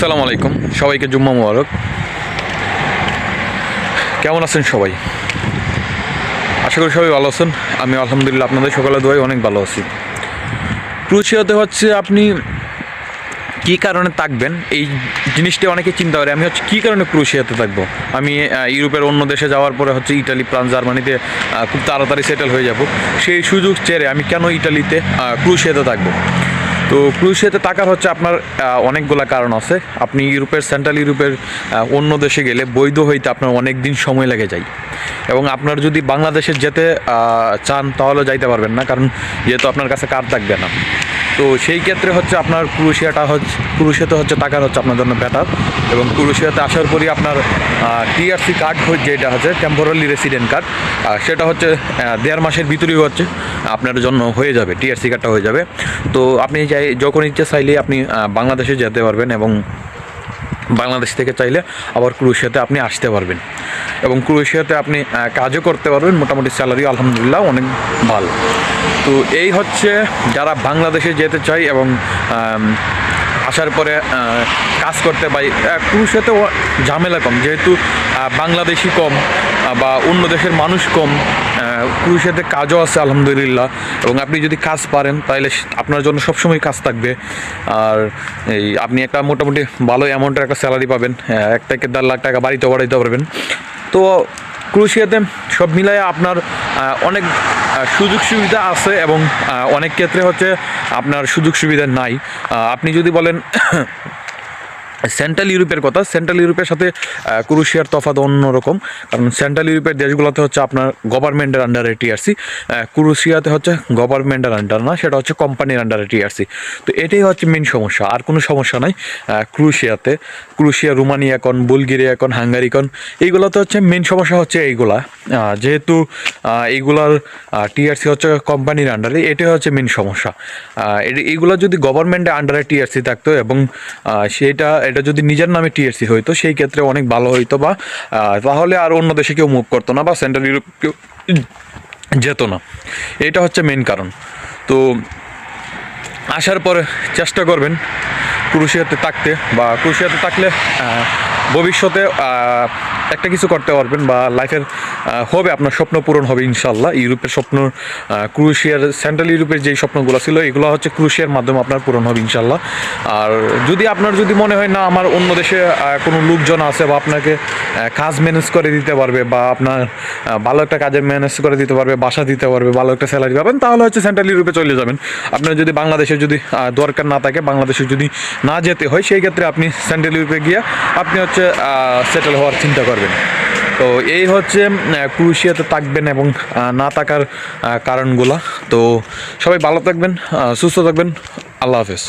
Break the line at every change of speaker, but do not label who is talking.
আসসালামু আলাইকুম। সবাইকে জুম্মা মুবারক। কেমন আছেন সবাই? আশা করি সবাই ভালো আছেন। আমি আলহামদুলিল্লাহ আপনাদের সকালে দোয়াই অনেক ভালো আছি। ক্রুশিয়াতে হচ্ছে আপনি কী কারণে থাকবেন? এই জিনিসটা অনেকে চিন্তা করে। আমি হচ্ছে কী কারণে ক্রুশিয়াতে থাকব? আমি ইউরোপের অন্য দেশে যাওয়ার পরে হচ্ছে ইটালি, ফ্রান্স, জার্মানিতে খুব তাড়াতাড়ি সেটেল হয়ে যাব। সেই সুযোগ চেয়ে আমি কেন ইটালিতে ক্রুশিয়াতে থাকব? তো ক্রুশিয়াতে টাকার হচ্ছে আপনার অনেকগুলো কারণ আছে। আপনি ইউরোপের, সেন্ট্রাল ইউরোপের অন্য দেশে গেলে বৈধ হইতে আপনার অনেক দিন সময় লেগে যায়। এবং আপনার যদি বাংলাদেশে যেতে চান, তাহলে যাইতে পারবেন না, কারণ যেহেতু আপনার কাছে কার থাকবে না। তো সেই ক্ষেত্রে হচ্ছে আপনার ক্রুশিয়াটা হচ্ছে ক্রুশিয়াতে হচ্ছে টাকার হচ্ছে আপনার জন্য বেটার এবং ক্রুশিয়াতে আসার পরই আপনার টিআরসি কার্ড যেটা হচ্ছে টেম্পোরারি রেসিডেন্ট কার্ড সেটা হচ্ছে দেড় মাসের ভিতরেই হচ্ছে আপনার জন্য হয়ে যাবে টিআরসি কার্ডটা হয়ে যাবে। তো আপনি চাই যখন ইচ্ছে চাইলেই আপনি বাংলাদেশে যেতে পারবেন এবং বাংলাদেশ থেকে চাইলে আবার ক্রোয়েশিয়াতে আপনি আসতে পারবেন। এবং ক্রোয়েশিয়াতে আপনি কাজও করতে পারবেন, মোটামুটি স্যালারি আলহামদুলিল্লাহ অনেক ভালো। তো এই হচ্ছে যারা বাংলাদেশে যেতে চাই এবং আসার পরে কাজ করতে পাই ক্রুশিয়াতে ঝামেলা কম, যেহেতু বাংলাদেশি কম বা অন্য দেশের মানুষ কম ক্রুশিয়াতে কাজও আছে, আলহামদুলিল্লাহ। এবং আপনি যদি কাজ পারেন তাহলে আপনার জন্য সবসময় কাজ থাকবে। আর এই, আপনি একটা মোটামুটি ভালো অ্যামাউন্টের একটা স্যালারি পাবেন এক থেকে দেড় লাখ টাকা বাড়িতে বাড়াইতে পারবেন। তো ক্রুশিয়াতে সব মিলায় আপনার অনেক সুযোগ সুবিধা আছে এবং অনেক ক্ষেত্রে হচ্ছে আপনার সুযোগ সুবিধা নাই। আপনি যদি বলেন সেন্ট্রাল ইউরোপের কথা সেন্ট্রাল ইউরোপের সাথে ক্রুশিয়ার তফাৎ অন্যরকম। কারণ সেন্ট্রাল ইউরোপের দেশগুলোতে হচ্ছে আপনার গভর্নমেন্টের আন্ডারে টিআরসি ক্রুশিয়াতে হচ্ছে গভর্নমেন্টের আন্ডার না, সেটা হচ্ছে কোম্পানির আন্ডারে টিআরসি তো এটাই হচ্ছে মেন সমস্যা, আর কোনো সমস্যা নাই। ক্রুশিয়াতে ক্রুশিয়া রুমানিয়া কন বুলগেরিয়া কন হাঙ্গারি কন এইগুলোতে হচ্ছে মেন সমস্যা হচ্ছে এইগুলা। যেহেতু এইগুলার টিআরসি হচ্ছে কোম্পানির আন্ডারে এটাই হচ্ছে মেন সমস্যা। এইগুলো যদি গভর্নমেন্টের আন্ডারে টিআরসি থাকতো এবং সেটা এটা যদি নিজের নামে টিএসসি হইতো সেই ক্ষেত্রে অনেক ভালো হইতো বা তাহলে আর অন্য দেশে কেউ মুভ করতো না বা সেন্ট্রাল ইউরোপ কেউ যেত না। এটা হচ্ছে মেন কারণ। তো আসার পরে চেষ্টা করবেন। ক্রুশিয়াতে থাকতে বা ক্রুশিয়াতে থাকলে ভবিষ্যতে একটা কিছু করতে পারবেন বা লাইফের হবে, আপনার স্বপ্ন পূরণ হবে ইনশাল্লাহ ইউরোপের স্বপ্ন ক্রুশিয়ার, সেন্ট্রাল ইউরোপের যেই স্বপ্নগুলো ছিল, এগুলো হচ্ছে ক্রুশিয়ার মাধ্যমে আপনার পূরণ হবে ইনশাল্লাহ আর যদি আপনার যদি মনে হয়, না, আমার অন্য দেশে কোনো লোকজন আছে বা আপনাকে কাজ ম্যানেজ করে দিতে পারবে বা আপনার ভালো একটা কাজের ম্যানেজ করে দিতে পারবে, বাসা দিতে পারবে, ভালো একটা স্যালারি পাবেন, তাহলে হচ্ছে সেন্ট্রাল ইউরোপে চলে যাবেন। আপনার যদি বাংলাদেশে যদি দরকার না থাকে, বাংলাদেশে যদি না যেতে হয়, সেই ক্ষেত্রে আপনি সেন্ট্রাল ইউরোপে গিয়ে আপনি হচ্ছে সেটেল হওয়ার চিন্তা করবেন। তো এই হচ্ছে ক্রুশিয়াতে থাকবেন এবং না থাকার কারণগুলো। তো সবাই ভালো থাকবেন সুস্থ থাকবেন। আল্লাহ হাফেজ।